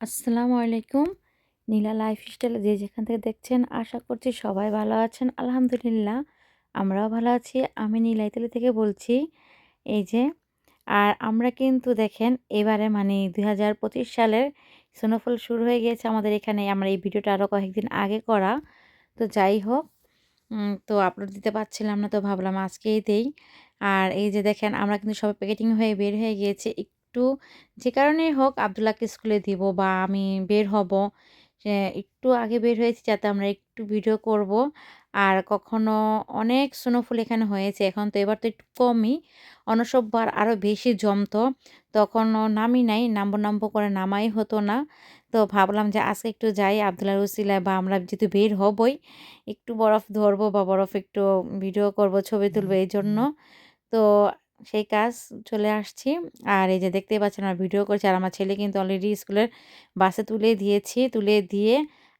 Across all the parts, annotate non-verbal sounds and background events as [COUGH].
আসসালামু আলাইকুম। নীলা life style যে যেখান থেকে দেখছেন, আশা করছি সবাই ভালো আছেন। আলহামদুলিল্লাহ, আমরাও ভালো আছি। আমি নীলা ইতালি থেকে বলছি, এই যে, আর আমরা কিন্তু দেখেন, এবারে মানে দুই হাজার পঁচিশ সালের স্নোফল শুরু হয়ে গিয়েছে আমাদের এখানে। আমরা এই ভিডিওটা আরও কয়েকদিন আগে করা। তো যাই হোক তো আপলোড দিতে পারছিলাম না, তো ভাবলাম আজকেই দেই। আর এই যে দেখেন, আমরা কিন্তু সবাই প্যাকেটিং হয়ে বের হয়ে গিয়েছে। একটু যে কারণেই হোক আবদুল্লাহকে স্কুলে দিব বা আমি বের হব একটু আগে বের হয়েছি যাতে আমরা একটু ভিডিও করব। আর কখনো অনেক স্নোফল এখানে হয়েছে এখন তো এবার তো একটু কমই। অন্য সববার আরও বেশি জমতো তখন নামি নাই নাম্বো নাম্বো করে নামাই হতো না। তো ভাবলাম যে আজকে একটু যাই আবদুল্লাহ রসিলায় বা আমরা যেহেতু বের হবই একটু বরফ ধরবো বা বরফ একটু ভিডিও করব ছবি তুলবো এই জন্য তো সেই কাজ চলে আসছি। আর এই যে দেখতেই পাচ্ছেন আমার ভিডিও করছি, আর আমার ছেলে কিন্তু অলরেডি স্কুলের বাসে তুলে দিয়েছি, তুলে দিয়ে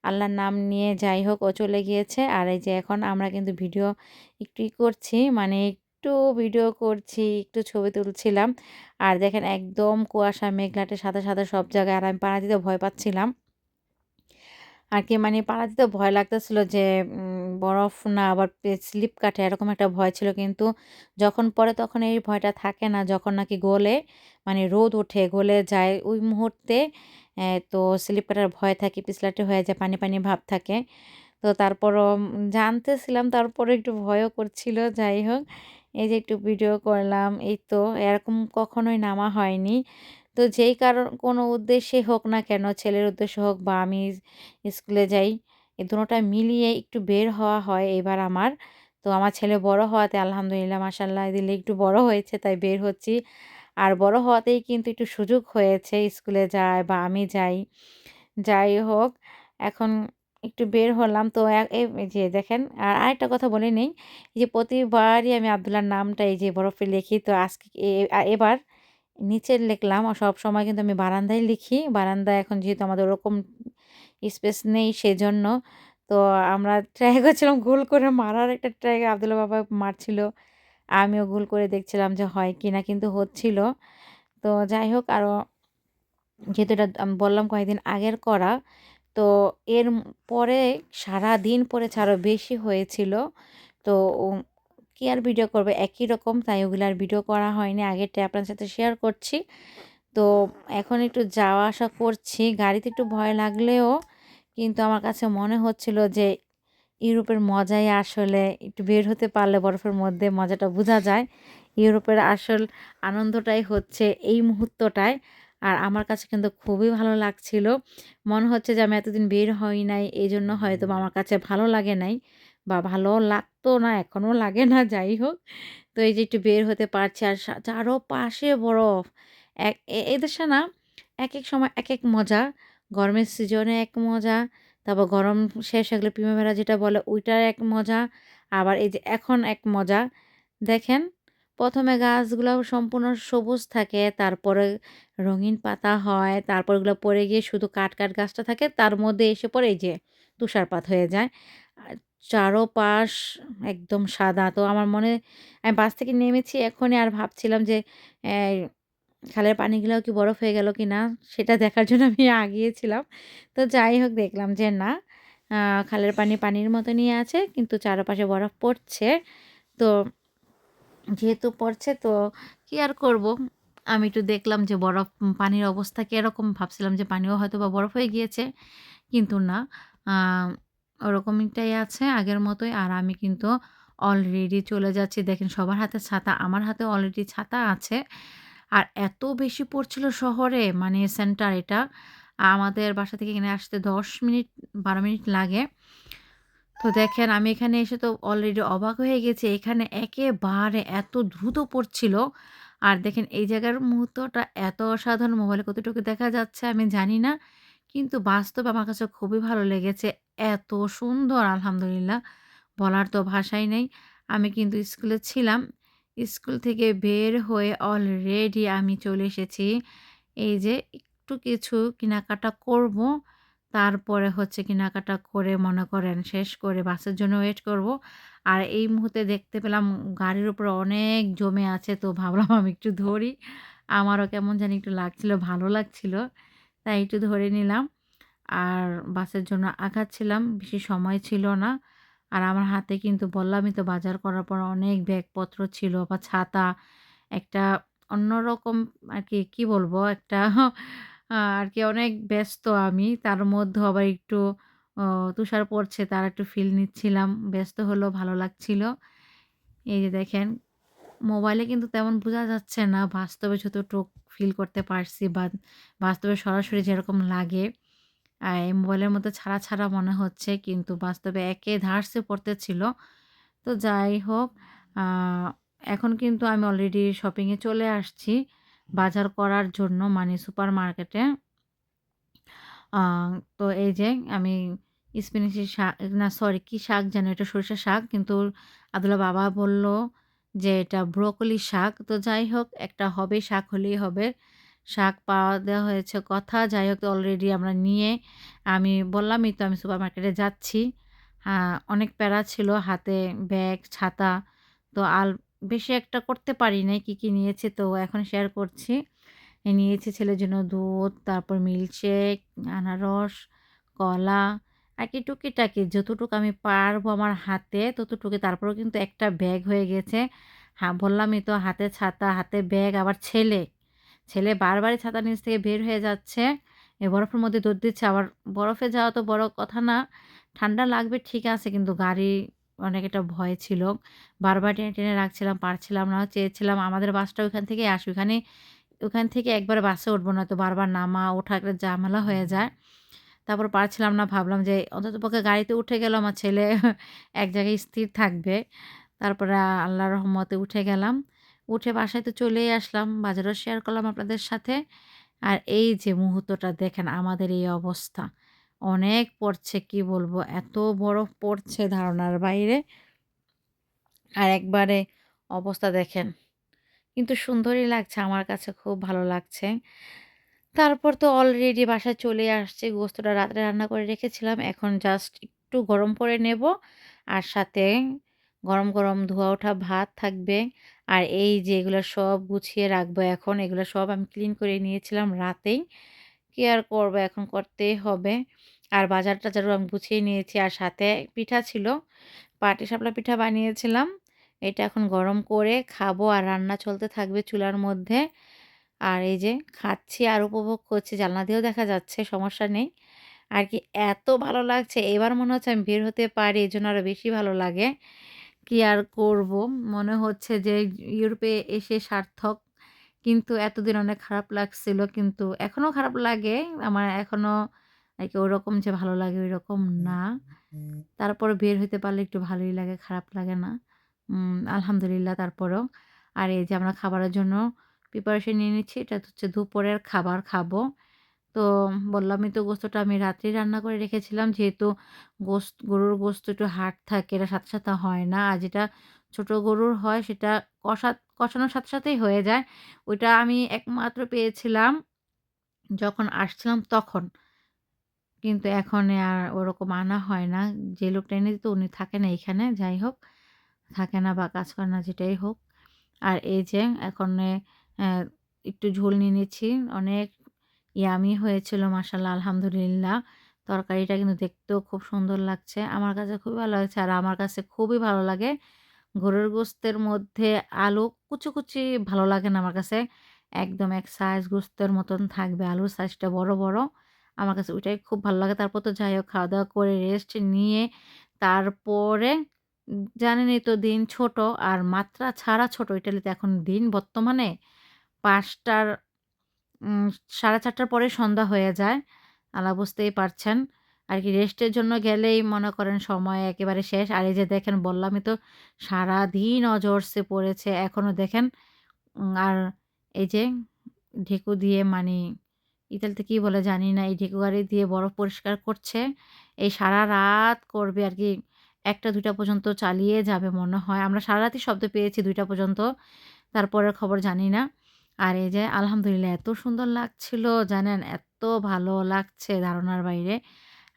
আল্লাহর নাম নিয়ে যাই হোক ও চলে গিয়েছে। আর এই যে এখন আমরা কিন্তু ভিডিও একটু করছি মানে একটু ভিডিও করছি, একটু ছবি তুলছিলাম। আর দেখেন একদম কুয়াশা মেঘলাটে সাদা সাদা সব জায়গায়। আর আমি পাড়া দিতে ভয় পাচ্ছিলাম। আর কি মানে পাড়া দিতে ভয় লাগতেছিল যে বরফ না আবার স্লিপ কাটে এরকম একটা ভয় ছিল। কিন্তু যখন পরে তখন এই ভয়টা থাকে না, যখন নাকি গলে মানে রোদ ওঠে, গলে যায়, ওই মুহূর্তে তো স্লিপ কাটার ভয় থাকে, পিছলাটে হয়ে যায়, পানি পানি ভাব থাকে। তো তারপরও জানতেছিলাম তারপরে একটু ভয়ও করছিল, যাই হোক। এই যে একটু ভিডিও করলাম, এই তো, এরকম কখনোই নামা হয়নি। তো যেই কারণ, কোনো উদ্দেশ্যে হোক না কেন, ছেলের উদ্দেশ্য হোক বা আমি স্কুলে যাই, এই দুটোটা মিলিয়ে একটু বের হওয়া হয়। এবার আমার, তো আমার ছেলে বড় হওয়াতে আলহামদুলিল্লাহ মাসাল্লাহ দিলে একটু বড় হয়েছে, তাই বের হচ্ছি। আর বড় হওয়াতেই কিন্তু একটু সুযোগ হয়েছে স্কুলে যায় বা আমি যাই। যাই হোক, এখন একটু বের হলাম। তো এ- এ- যে দেখেন, আর আরেকটা কথা বলে নেই যে প্রতিবারই আমি আবদুল্লার নামটা এই যে বরফে লিখি, তো আজকে এ- এবার নিচে লিখলাম আর সব সময় কিন্তু আমি বারান্দায় লিখি। বারান্দায় এখন যেহেতু আমাদের ওরকম স্পেস নেই সেজন্য তো আমরা ট্রাই [LAUGHS] করছিলাম গোল করে মারার একটা ট্রাই আবদুল্লা বাবা মারছিল। আমিও গোল করে দেখছিলাম যে হয় কি না কিন্তু হচ্ছিল। তো যাই হোক আরও যেহেতু এটা বললাম কয়েকদিন আগের করা, তো এর পরে সারা দিন পরেছে আরও বেশি হয়েছিল। তো কি আর ভিডিও করবে? একই রকম, তাই ওগুলো আর ভিডিও করা হয়নি। আগেরটা আপনার সাথে শেয়ার করছি। তো এখন একটু যাওয়া আসা করছি। গাড়িতে একটু ভয় লাগলেও কিন্তু আমার কাছে মনে হচ্ছিল যে ইউরোপের মজাই আসলে একটু বের হতে পারলে বরফের মধ্যে মজাটা বোঝা যায়। ইউরোপের আসল আনন্দটাই হচ্ছে এই মুহূর্তটায় আর আমার কাছে কিন্তু খুবই ভালো লাগছিল। মনে হচ্ছে যে আমি এতদিন বের হই নাই এই জন্য হয়তো আমার কাছে ভালো লাগে নাই। বা ভালো লাগতো না এখনও লাগে না, যাই হোক। তো এই যে একটু বের হতে পারছি আর সা- চারোপাশে বরফ। এক এই দেশে না এক এক সময় এক এক মজা। গরমের সিজনে এক মজা, তারপর গরম শেষ হয়ে প্রিমাভেরা যেটা বলে ওইটার এক মজা, আবার এই যে এখন এক মজা। দেখেন, প্রথমে গাছগুলো সম্পূর্ণ সবুজ থাকে, তারপরে রঙিন পাতা হয়, তারপর ওগুলো পড়ে গিয়ে শুধু কাঠ কাঠ গাছটা থাকে, তার মধ্যে এসে পড়ে এই যে তুষারপাত হয়ে যায়। চারোপাশ একদম সাদা। তো আমার মনে, আমি বাস থেকে নেমেছি এখনই আর ভাবছিলাম যে খালের পানিগুলোও কি বরফ হয়ে গেল কি না সেটা দেখার জন্য আমি আগিয়েছিলাম। তো যাই হোক, দেখলাম যে না খালের পানি পানির মতনই আছে, কিন্তু চারপাশে বরফ পড়ছে। তো যেহেতু পড়ছে, তো কি আর করব? আমি একটু দেখলাম যে বরফ পানির অবস্থা কীরকম ভাবছিলাম যে পানিও হয়তো বা বরফ হয়ে গিয়েছে, কিন্তু না। ওরকমটাই আছে আগের মতোই। আর আমি কিন্তু অলরেডি চলে যাচ্ছি। দেখেন সবার হাতে ছাতা, আমার হাতে অলরেডি ছাতা আছে। আর এত বেশি পড়ছিল শহরে মানে সেন্টার এটা। আমাদের বাসা থেকে এখানে আসতে দশ মিনিট, বারো মিনিট লাগে। তো দেখেন আমি এখানে এসে তো অলরেডি অবাক হয়ে গেছি। এখানে একেবারে এত দ্রুত পড়ছিল। আর দেখেন এই জায়গার মুহূর্তটা এত অসাধারণ। মোবাইলে কতটুকু দেখা যাচ্ছে আমি জানি না। কিন্তু বাস্তবে আমার কাছে খুবই ভালো লেগেছে। এত সুন্দর, আলহামদুলিল্লাহ। বলার তো ভাষাই নেই। আমি কিন্তু স্কুলে ছিলাম। স্কুল থেকে বের হয়ে অলরেডি আমি চলে এসেছি। এই যে একটু কিছু কেনাকাটা করব, তারপরে হচ্ছে কেনাকাটা করে মনে করেন শেষ করে বাসের জন্য ওয়েট করব। আর এই মুহূর্তে দেখতে পেলাম গাড়ির উপরে অনেক জমে আছে, তো ভাবলাম আমি একটু ধরি। আমারও কেমন জানি একটু লাগছিল, ভালো লাগছিল। তাই একটু ধরে নিলাম। আর বাসের জন্য আগাচ্ছিলাম, বেশি সময় ছিল না। আর আমার হাতে কিন্তু বললামই তো, বাজার করার পর অনেক ব্যাগপত্র ছিল বা ছাতা, একটা অন্যরকম আর কি, কী বলব? একটা আর কি অনেক ব্যস্ত আমি। তার মধ্যে আবার একটু তুষার পড়ছে, তার একটু ফিল নিচ্ছিলাম। ব্যস্ত হলো ভালো লাগছিল। এই যে দেখেন মোবাইলে কিন্তু তেমন বোঝা যাচ্ছে না। বাস্তবে যতটুক ফিল করতে পারছি বা বাস্তবে সরাসরি যেরকম লাগে। এই মোবাইলের মধ্যে ছাড়া ছাড়া মনে হচ্ছে কিন্তু বাস্তবে একে ধারসে পড়তে ছিল। তো যাই হোক এখন কিন্তু আমি অলরেডি শপিংয়ে চলে আসছি বাজার করার জন্য মানে সুপার মার্কেটে তো এই যে আমি স্পিনিচি শাক, না সরি কী শাক যেন এটা সরিষা শাক কিন্তু আদুল্লা বাবা বলল যে এটা ব্রোকলি শাক। তো যাই হোক, একটা হবে শাক হলেই হবে। শাক পাওয়া দেওয়া হয়েছে কথা। যাই হোক অলরেডি আমরা নিয়ে, আমি বললামই তো আমি সুপার মার্কেটে যাচ্ছি অনেক প্যারা ছিল, হাতে ব্যাগ, ছাতা। তো আল বেশি একটা করতে পারি নাই, কী কী নিয়েছে তো এখন শেয়ার করছি। নিয়েছি ছেলের জন্য দুধ, তারপর মিল্কশেক আনারস, কলা আর কি টুকিটাকি যতটুকু আমি পারব আমার হাতে, ততটুকু। তারপরেও কিন্তু একটা ব্যাগ হয়ে গেছে। হ্যাঁ বললামই তো হাতে ছাতা, হাতে ব্যাগ, আবার ছেলে। ছেলে বারবারই ছাতা নিচ থেকে বের হয়ে যাচ্ছে। এ বরফের মধ্যে দৌড় দিচ্ছে। আবার বরফে যাওয়া তো বড় কথা না। ঠান্ডা লাগবে, ঠিক আছে, কিন্তু গাড়ি অনেক একটা ভয় ছিল। বারবার টেনে টেনে রাখছিলাম, পারছিলাম না, চেয়েছিলাম আমাদের বাসটা ওইখান থেকে আসে ওখানে, ওখান থেকে একবার বাসে উঠবো না তো বারবার নামা ওঠা একটা ঝামেলা হয়ে যায়। তারপর পারছিলাম না, ভাবলাম যে অন্তত পক্ষে গাড়িতে উঠে গেল, আমার ছেলে [LAUGHS] এক জায়গায় স্থির থাকবে। তারপরে আল্লাহর রহমতে উঠে গেলাম। উঠে বাসায় তো চলেই আসলাম, বাজারও শেয়ার করলাম আপনাদের সাথে। আর এই যে মুহূর্তটা দেখেন, আমাদের এই অবস্থা। অনেক পড়ছে, কি বলব, এত বরফ পড়ছে ধারণার বাইরে। আর একবারে অবস্থা দেখেন, কিন্তু সুন্দরই লাগছে, আমার কাছে খুব ভালো লাগছে। তারপর তো অলরেডি বাসায় চলে আসছে। গোস্তটা রাত্রে রান্না করে রেখেছিলাম। এখন জাস্ট একটু গরম করে নেব। আর সাথে গরম গরম ধোয়া ওঠা ভাত থাকবে। আর এই যে এগুলো সব গুছিয়ে রাখব এখন। এগুলো সব আমি ক্লিন করে নিয়েছিলাম রাতেই। কি আর করব এখন করতেই হবে। আর বাজার টাজারও আমি গুছিয়ে নিয়েছি। আর সাথে পিঠা ছিল। পাটি সাপলা পিঠা বানিয়েছিলাম। এটা এখন গরম করে খাব। আর রান্না চলতে থাকবে চুলার মধ্যে। আর এই যে খাচ্ছি আর উপভোগ করছি, জানলা দিয়েও দেখা যাচ্ছে, সমস্যা নেই। আর কি এত ভালো লাগছে, এবার মনে হচ্ছে আমি বের হতে পারি এই জন্য আরও বেশি ভালো লাগে। কি আর করব? মনে হচ্ছে যে ইউরোপে এসে সার্থক, কিন্তু এতদিন অনেক খারাপ লাগছিল, কিন্তু এখনও খারাপ লাগে। আমার এখনও আর কি ওরকম যে ভালো লাগে ওই রকম না। তারপর বের হতে পারলে একটু ভালোই লাগে, খারাপ লাগে না। আলহামদুলিল্লাহ তারপরেও। আর এই যে আমরা খাবারের জন্য প্রিপারেশন নিয়ে নিচ্ছি। এটা হচ্ছে দুপুরের খাবার খাব। তো বললামই তো গোস্তটা আমি রাত্রেই রান্না করে রেখেছিলাম। যেহেতু গোস্ত, গরুর গোস্ত একটু হাট থাকে, এটা সাথে সাথে হয় না। আর যেটা ছোট গরুর হয়, সেটা কষা, কষানোর সাথে সাথেই হয়ে যায়। ওইটা আমি একমাত্র পেয়েছিলাম যখন আসছিলাম তখন। কিন্তু এখন আর ওরকম আনা হয় না। যে লোকটা এনে দিত, উনি থাকে না এখানে যাই হোক। থাকে না বা কাজ করে না, যেটাই হোক। আর এই যে এখন একটু ঝোল নিয়ে নিচ্ছি। অনেক ইয়ামি হয়েছিল মাসাল্লাহ আলহামদুলিল্লাহ। তরকারিটা কিন্তু দেখতেও খুব সুন্দর লাগছে। আমার কাছে খুবই ভালো লাগছে আর আমার কাছে খুবই ভালো লাগে। গরুর গোস্তের মধ্যে আলু কুচি কুচি ভালো লাগে না আমার কাছে। একদম এক সাইজ গোস্তের মতন থাকবে, আলুর সাইজটা বড় বড়। আমার কাছে ওইটাই খুব ভালো লাগে। তারপর তো যাই হোক খাওয়া দাওয়া করে রেস্ট নিয়ে তারপরে জানেনই তো দিন ছোট আর মাত্রা ছাড়া ছোট। ইটালিতে এখন দিন বর্তমানে পাঁচটার সাড়ে চারটার পরে সন্ধ্যা হয়ে যায়। আলা বুঝতেই পারছেন। আর কি রেস্টের জন্য গেলেই মনে করেন সময় একেবারে শেষ। আর এই যে দেখেন, বললামই তো, সারাদিন অজরসে পড়েছে। এখনও দেখেন আর এই যে ঢেকু দিয়ে মানে ইতালিতে কী বলে জানি না, এই ঢেকু গাড়ি দিয়ে বরফ পরিষ্কার করছে। এই সারা রাত করবে আর কি, একটা দুইটা পর্যন্ত চালিয়ে যাবে মনে হয়। আমরা সারা রাতই শব্দ পেয়েছি দুইটা পর্যন্ত। তারপরের খবর জানি না। আর এই যে আলহামদুলিল্লাহ এত সুন্দর লাগছিল, জানেন? এত ভালো লাগছে ধারণার বাইরে।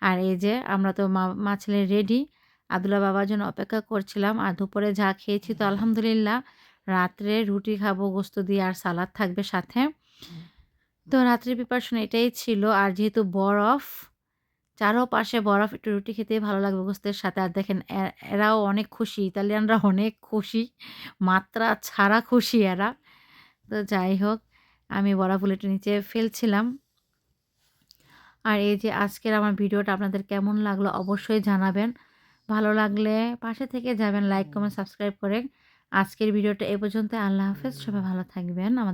আর এই যে আমরা তো মা ছেলে রেডি আবদুল্লা বাবার জন্য অপেক্ষা করছিলাম। আর দুপুরে যা খেয়েছি তো আলহামদুলিল্লাহ, রাত্রে রুটি খাব, গোস্ত দিয়ে আর সালাদ থাকবে সাথে। তো রাত্রির প্রিপারেশন এটাই ছিল। আর যেহেতু বরফ, চারোপাশে বরফ, একটু রুটি খেতে ভালো লাগবে গোস্তের সাথে। আর দেখেন এরাও অনেক খুশি, ইতালিয়ানরা অনেক খুশি, মাত্রা ছাড়া খুশি এরা। তো যাই হোক, আমি বড়া ফুলেটা নিচে ফেলছিলাম। আর এই যে আজকের আমার ভিডিওটা আপনাদের কেমন লাগল অবশ্যই জানাবেন। ভালো লাগলে পাশে থেকে যাবেন লাইক কমেন্ট সাবস্ক্রাইব করে আজকের ভিডিওটা এ পর্যন্ত, আল্লাহ হাফেজ, সবাই ভালো থাকবেন। আমাদের